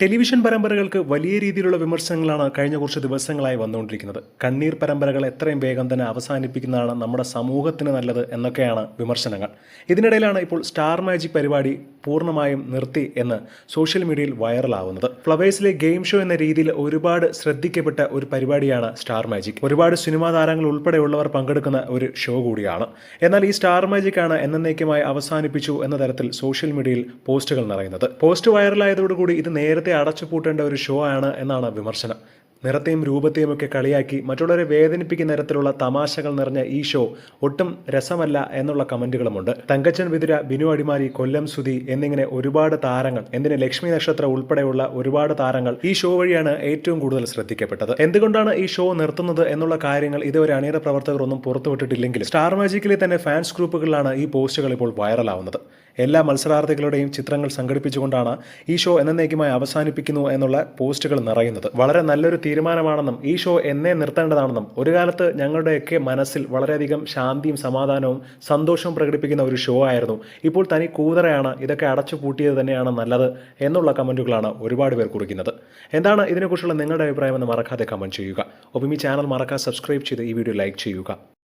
Television പരമ്പരകൾക്ക് വലിയ രീതിയിലുള്ള വിമർശനങ്ങളാണ് കഴിഞ്ഞ കുറച്ച് ദിവസങ്ങളായി വന്നുകൊണ്ടിരിക്കുന്നത്. കണ്ണീർ പരമ്പരകൾ എത്രയും വേഗം തന്നെ അവസാനിപ്പിക്കുന്നതാണ് നമ്മുടെ സമൂഹത്തിന് നല്ലത് എന്നൊക്കെയാണ് വിമർശനങ്ങൾ. ഇതിനിടയിലാണ് ഇപ്പോൾ സ്റ്റാർ മാജിക് പരിപാടി പൂർണമായും നിർത്തി എന്ന് സോഷ്യൽ മീഡിയയിൽ വൈറലാവുന്നത്. ഫ്ലവേഴ്സിലെ ഗെയിം ഷോ എന്ന രീതിയിൽ ഒരുപാട് ശ്രദ്ധിക്കപ്പെട്ട ഒരു പരിപാടിയാണ് സ്റ്റാർ മാജിക്. ഒരുപാട് സിനിമാ താരങ്ങൾ ഉൾപ്പെടെയുള്ളവർ പങ്കെടുക്കുന്ന ഒരു ഷോ കൂടിയാണ്. എന്നാൽ ഈ സ്റ്റാർ മാജിക് ആണ് എന്നേക്കുമായി അവസാനിപ്പിച്ചു എന്ന തരത്തിൽ സോഷ്യൽ മീഡിയയിൽ പോസ്റ്റുകൾ നിറയുന്നത്. പോസ്റ്റ് വൈറലായതോടുകൂടി ഇത് നേരത്തെ അടച്ചുപൂട്ടേണ്ട ഒരു ഷോ ആണ് എന്നാണ് വിമർശനം. നിറത്തെയും രൂപത്തെയും ഒക്കെ കളിയാക്കി മറ്റുള്ളവരെ വേദനിപ്പിക്കുന്ന തരത്തിലുള്ള തമാശകൾ നിറഞ്ഞ ഈ ഷോ ഒട്ടും രസമല്ല എന്നുള്ള കമന്റുകളുമുണ്ട്. തങ്കച്ചൻ വിതുര ബിനു അടിമാരി കൊല്ലം സുധി എന്നിങ്ങനെ ഒരുപാട് താരങ്ങൾ എന്തിന് ലക്ഷ്മി നക്ഷത്ര ഉൾപ്പെടെയുള്ള ഒരുപാട് താരങ്ങൾ ഈ ഷോ വഴിയാണ് ഏറ്റവും കൂടുതൽ ശ്രദ്ധിക്കപ്പെട്ടത്. എന്തുകൊണ്ടാണ് ഈ ഷോ നിർത്തുന്നത് എന്നുള്ള കാര്യങ്ങൾ ഇതുവരെ അണിയറ പ്രവർത്തകർ ഒന്നും പുറത്തുവിട്ടിട്ടില്ലെങ്കിലും സ്റ്റാർ മാജിക്കിലെ തന്നെ ഫാൻസ് ഗ്രൂപ്പുകളിലാണ് ഈ പോസ്റ്റുകൾ ഇപ്പോൾ വൈറലാവുന്നത് എല്ലാ മത്സരാർത്ഥികളുടെയും ചിത്രങ്ങൾ സംഘടിപ്പിച്ചുകൊണ്ടാണ് ഈ ഷോ എന്നേക്കുമായി അവസാനിപ്പിക്കുന്നു എന്നുള്ള പോസ്റ്റുകൾ നിറയുന്നത്. വളരെ നല്ലൊരു തീരുമാനമാണെന്നും ഈ ഷോ എന്നെ നിർത്തേണ്ടതാണെന്നും ഒരു കാലത്ത് ഞങ്ങളുടെയൊക്കെ മനസ്സിൽ വളരെയധികം ശാന്തിയും സമാധാനവും സന്തോഷവും പ്രകടിപ്പിക്കുന്ന ഒരു ഷോ ആയിരുന്നു. ഇപ്പോൾ തനി കൂതറയാണ് ഇതൊക്കെ അടച്ചു പൂട്ടിയത് തന്നെയാണ് നല്ലത് എന്നുള്ള കമന്റുകളാണ് ഒരുപാട് പേർ കുറിക്കുന്നത്. എന്താണ് ഇതിനെക്കുറിച്ചുള്ള നിങ്ങളുടെ അഭിപ്രായം എന്ന് മറക്കാതെ കമന്റ് ചെയ്യുക. ഒപ്പം ഈ ചാനൽ മറക്കാതെ സബ്സ്ക്രൈബ് ചെയ്ത് ഈ വീഡിയോ ലൈക്ക് ചെയ്യുക.